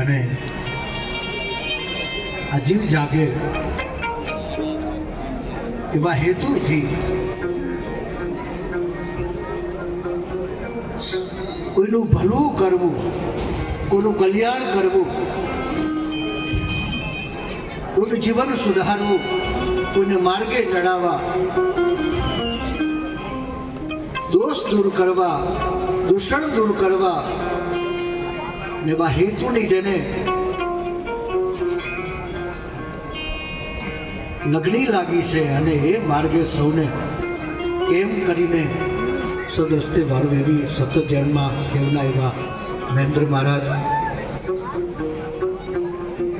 અને આ જીવ જાગે એવા હેતુથી કોઈનું ભલું કરવું કોઈનું કલ્યાણ કરવું કોઈનું જીવન સુધારવું, કોઈને માર્ગે ચડાવવા, દોષ દૂર કરવા, દૂષણ દૂર કરવા એવા હેતુની જેને લગ્ની લાગી છે અને એ માર્ગે સૌને એમ કરીને સદસ્તે વાળું એવી સતત ધ્યાનમાં કેવના એવા મહેન્દ્ર મહારાજ.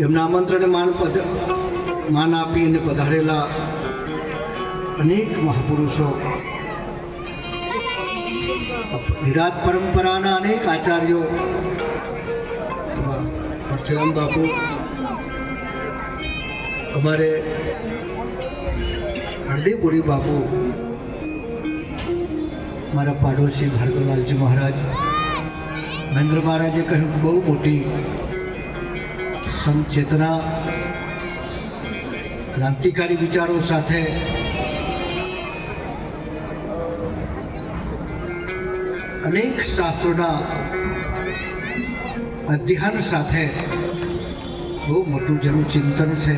એમના આમંત્રણે માન પદ, માન આપી અને પધારેલા અનેક મહાપુરુષો. નિરાત પરંપરાના અનેક આચાર્યો પરશુરામ બાપુ, અમારે હળદીપુરી બાપુ, મારા પાડોશી ભાર્ગવલાલજી મહારાજ મહેન્દ્ર મહારાજે કહ્યું કે બહુ મોટી સંચેતના, ક્રાંતિકારી વિચારો સાથે અનેક શાસ્ત્રોના અધ્યયન સાથે બહુ મોટું જેનું ચિંતન છે,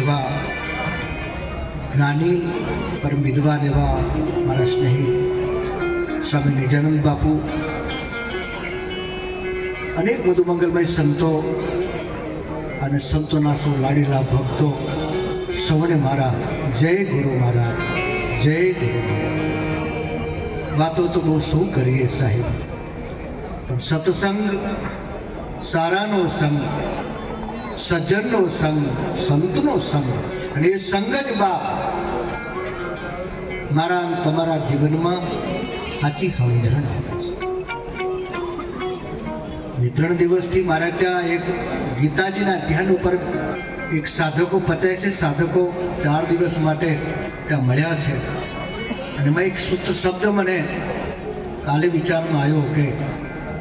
એવા નાની પરમ વિદ્વાન એવા મારા સ્નેહી સ્વામી નિજાનંદ બાપુ, અનેક મધુમંગલમય સંતો અને સંતોના સૌ લાડીલા ભક્તો સૌને મારા, જય ગુરુ મહારાજ, જય ગુરુ વાતો તો બહુ શું કરીએ સાહેબ? પણ સત્સંગ સારાનો સંગ, સજ્જનનો સંગ, સંતનો સંગ. અને એ સંગ જ બાપ મારા તમારા જીવનમાં સાચી સમજણ બે ત્રણ દિવસથી મારા ત્યાં એક ગીતાજીના ધ્યાન ઉપર એક સાધકો પચાય છે. સાધકો ચાર દિવસ માટે ત્યાં મળ્યા છે. અને મેં એક શુદ્ધ શબ્દ મને કાલે વિચારમાં આવ્યો કે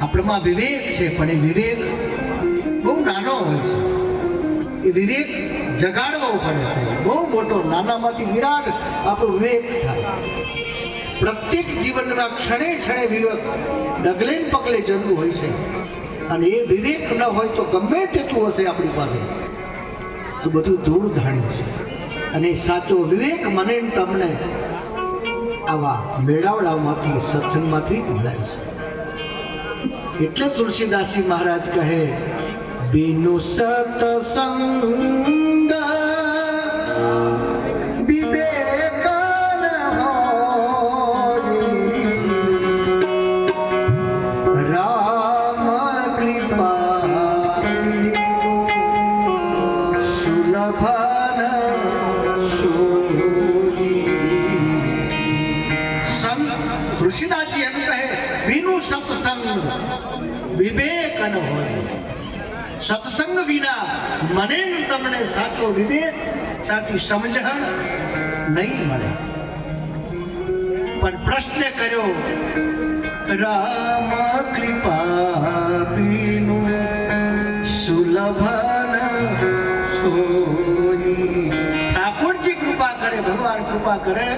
આપણામાં વિવેક છે, પણ એ વિવેક બહુ નાનો હોય છે. એ વિવેક જગાડવો પડે છે. બહુ મોટો, નાનામાંથી વિરાટ આપણો વિવેક થાય. પ્રત્યેક જીવનના ક્ષણે ક્ષણે વિવેક ડગલે પગલે જરૂર હોય છે. અને એ વિવેક ન હોય તો ગમે તેટલું હશે આપણી પાસે. તો બધું ધૂળ ધાણ્યું છે. અને સાચો વિવેક મને તમને આવા મેળાવડામાંથી, સત્સંગમાંથી જ મળે છે. એટલે તુલસીદાસજી મહારાજ કહે બીનુ સતસંગ વિવેક ન હોરી રામ કૃપા સુલભન સોઈ સંત ઋષિદાસજી એમ કહે વિનું સત્સંગ વિવેક ન હોય. સત્સંગ વિના મને તમને સાચો વિવેક, સાચી સમજણ નહીં મળે. પણ પ્રશ્ન કર્યો, રામ કૃપા બીનું સુલભન સોઈ. ઠાકોરજી કૃપા કરે, ભગવાન કૃપા કરે.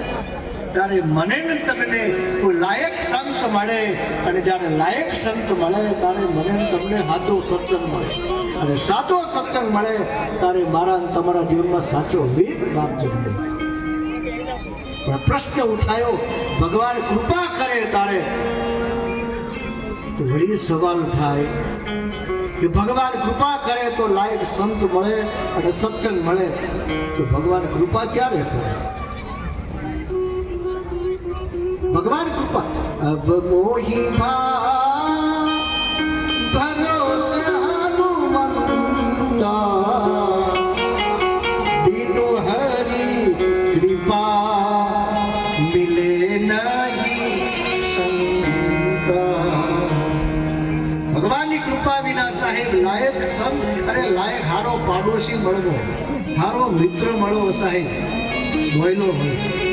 ત્યારે મને ને તમને કોઈ લાયક સંત મળે અને જ્યારે લાયક સંત મળે, ત્યારે મને ને તમને સાચો સત્સંગ મળે. અને સાચો સત્સંગ મળે, ત્યારે મારા તમારા જીવનમાં સાચો વેદ બાપ જન્મે. પણ પ્રશ્ન ઉઠાયો, ભગવાન કૃપા કરે તારે. વળી સવાલ થાય કે ભગવાન કૃપા કરે તો લાયક સંત મળે અને સત્સંગ મળે. તો ભગવાન કૃપા ક્યારે કરે? ભગવાન કૃપા. અબ મોહી ભરોસે હનુમંતા બિનુ હરી કૃપા મિલે સંતા. ભગવાનની કૃપા વિના સાહેબ લાયક સંત અને લાયક હારો પાડોશી મળવો. હારો મિત્ર મળવો સાહેબ. બોયલો હોય.